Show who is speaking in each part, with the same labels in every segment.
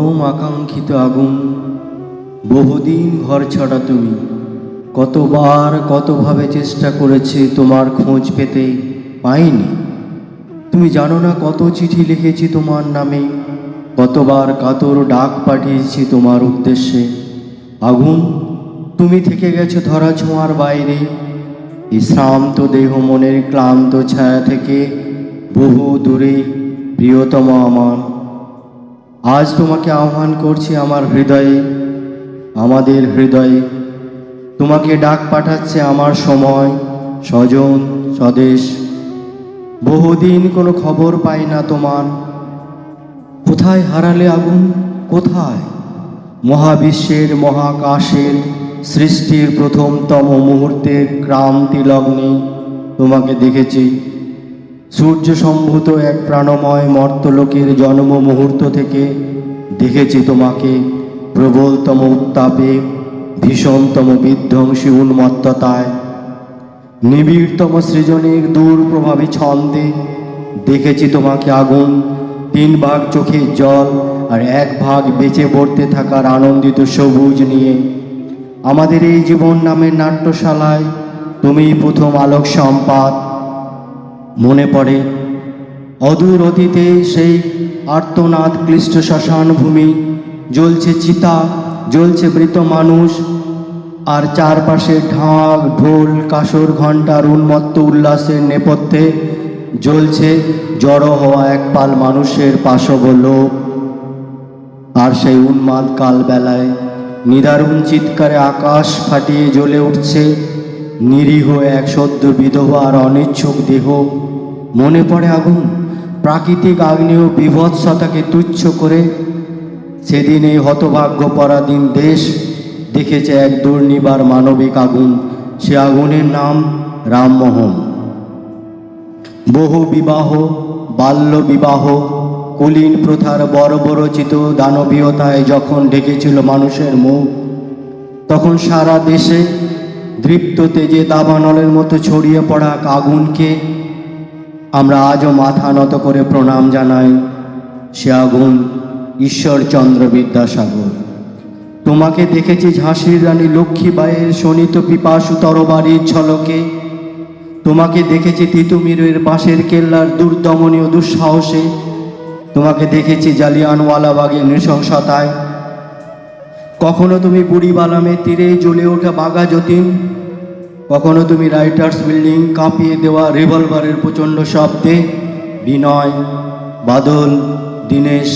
Speaker 1: পরম আকাঙ্ক্ষিত আগুন। বহুদিন ঘর ছাড়া তুমি। কতবার, কতভাবে চেষ্টা করেছে তোমার খোঁজ পেতে পাইনি। তুমি জানো না কত চিঠি লিখেছি তোমার নামে। কতবার কাতর ডাক পাঠিয়েছি তোমার উদ্দেশ্যে। আগুন, তুমি থেকে গেছো ধরা ছোঁয়ার বাইরে। শ্রান্ত দেহ মনের ক্লান্ত ছায়া থেকে বহু দূরে, প্রিয়তম আমার। আজ তোমাকে আহ্বান করছি আমার হৃদয়ে, আমাদের হৃদয়ে। তোমাকে ডাক পাঠাচ্ছে আমার সময়, স্বজন, স্বদেশ। বহুদিন কোনো খবর পাই না তোমার। কোথায় হারালে আগুন? কোথায়? মহাবিশ্বের, মহাকাশের, সৃষ্টির প্রথমতম মুহূর্তের ক্রান্তি লগ্নে তোমাকে দেখেছি। সূর্য সম্ভূত এক প্রাণময় মর্তলোকের জন্ম মুহূর্ত থেকে দেখেছি তোমাকে, প্রবলতম উত্তাপে, ভীষণতম বিধ্বংসী উন্মত্ততায়। নিবিড়তম সৃজনের দূর প্রভাবী ছন্দে দেখেছি তোমাকে আগুন, তিন ভাগ চোখের জল আর এক ভাগ বেঁচে পড়তে থাকার আনন্দিত সবুজ নিয়ে। আমাদের এই জীবন নামের নাট্যশালায় তুমি প্রথম আলোক সম্পাদ মনে পড়ে। অদূর অতীতে সেই আর্তনাদ ক্লিষ্ট শ্মশান ভূমি, জ্বলছে চিতা, জ্বলছে মৃত মানুষ, আর চারপাশে ঢাক, ঢোল, কাসর ঘণ্টার উন্মত্ত উল্লাসের নেপথ্যে জ্বলছে জড়ো হওয়া এক পাল মানুষের পাশব আর সেই উন্মাদ কালবেলায় নিদারুণ চিৎকারে আকাশ ফাটিয়ে জ্বলে উঠছে, নিরীহ এক সদ্য বিধবার অনিচ্ছুক দেহ। মনে পড়ে আগুন। প্রাকৃতিক আগ্নেয় বিভৎসতাকে তুচ্ছ করে সেদিন এই হতভাগ্য পরাধীন দেশ দেখেছে এক দুর্নিবার মানবিক আগুন। সে আগুনের নাম রামমোহন। বহু বিবাহ, বাল্য বিবাহ, কুলীন প্রথার বর্বরচিত দানবীয়তায় যখন ডেকেছিল মানুষের মুখ, তখন সারা দেশে দৃপ্ত তেজে দাবানলের মতো ছড়িয়ে পড়া আগুনকে আমরা আজও মাথা নত করে প্রণাম জানাই সে আগুন ঈশ্বরচন্দ্র বিদ্যাসাগর। তোমাকে দেখেছি ঝাঁসির রানী লক্ষ্মীবাইয়ের শোণিত পিপাসু তরবারির ঝলকে। তোমাকে দেখেছি তিতুমিরের বাঁশের কেল্লার দুর্দমনীয় দুঃসাহসে। তোমাকে দেখেছি জালিয়ানওয়ালাবাগের নৃশংসতায়। কখনো তুমি বুড়িবালামের তীরে জ্বলে ওঠা বাঘা যতীন কখনো তুমি রাইটার্স বিল্ডিং কাঁপিয়ে দেওয়া রিভলভারের প্রচণ্ড শব্দে, বিনয়, বাদল, দীনেশ,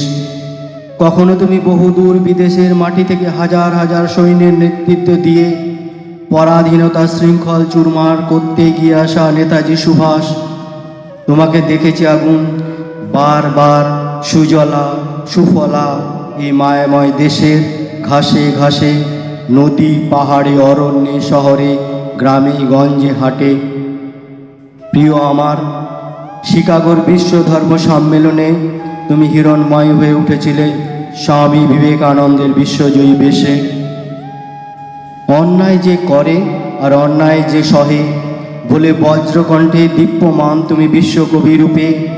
Speaker 1: কখনো তুমি বহুদূর বিদেশের মাটি থেকে হাজার হাজার সৈন্যের নেতৃত্ব দিয়ে পরাধীনতা শৃঙ্খল চুরমার করতে গিয়ে আসা নেতাজি সুভাষ, তোমাকে দেখেছি আগুন, বারবার সুজলা, সুফলা, এই মায়াময় দেশের ঘাসে ঘাসে, নদী, পাহাড়ে, অরণ্যে, শহরে গ্রামে গঞ্জে হাটে। প্রিয় আমার, শিকাগোর বিশ্ব ধর্ম সম্মেলনে তুমি হিরণময় হয়ে উঠেছিলে স্বামী বিবেকানন্দের বিশ্বজয়ী বেশে। অন্যায় যে করে আর অন্যায় যে সহে, বলে বজ্রকণ্ঠে দীপ্যমান তুমি বিশ্বকবি রূপে।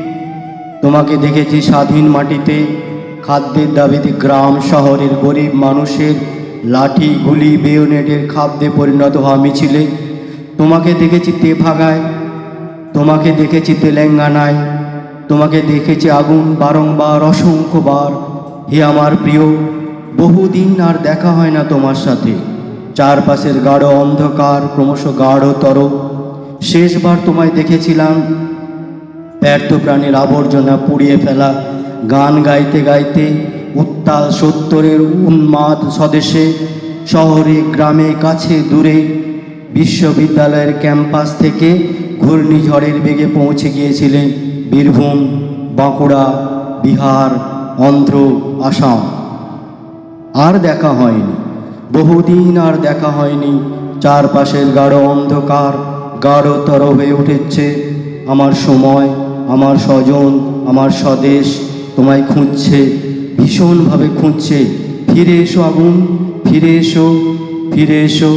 Speaker 1: তোমাকে দেখেছি স্বাধীন মাটিতে, খাদ্যের দাবিতে গ্রাম শহরের গরিব মানুষের লাঠি, গুলি, বেয়োনেটের খাদ্যে পরিণত হওয়া মিছিলে। তোমাকে দেখেছি তেভাগায় তোমাকে দেখেছি তেলেঙ্গানায় তোমাকে দেখেছি আগুন বারংবার, অসংখ্যবার। হে আমার প্রিয়, বহুদিন আর দেখা হয় না তোমার সাথে। চারপাশের গাঢ় অন্ধকার, ক্রমশ গাঢ়তর শেষবার তোমায় দেখেছিলাম। ব্যর্থ প্রাণীর আবর্জনা পুড়িয়ে ফেলা, গান গাইতে গাইতে উত্তাল সত্তরের উন্মাদ স্বদেশে, শহরে, গ্রামে, কাছে, দূরে, বিশ্ববিদ্যালয়ের ক্যাম্পাস থেকে ঘূর্ণিঝড়ের বেগে পৌঁছে গিয়েছিলেন বীরভূম, বাঁকুড়া, বিহার, অন্ধ্র, আসাম। আর দেখা হয়নি। বহুদিন আর দেখা হয়নি। চারপাশের গাঢ় অন্ধকার গাঢ়তর হয়ে উঠেছে। আমার সময়, আমার স্বজন, আমার স্বদেশ তোমায় খুঁজছে। ভীষণভাবে খুঁজছে ফিরে এসো আগুন ফিরে এসো ফিরে এসো।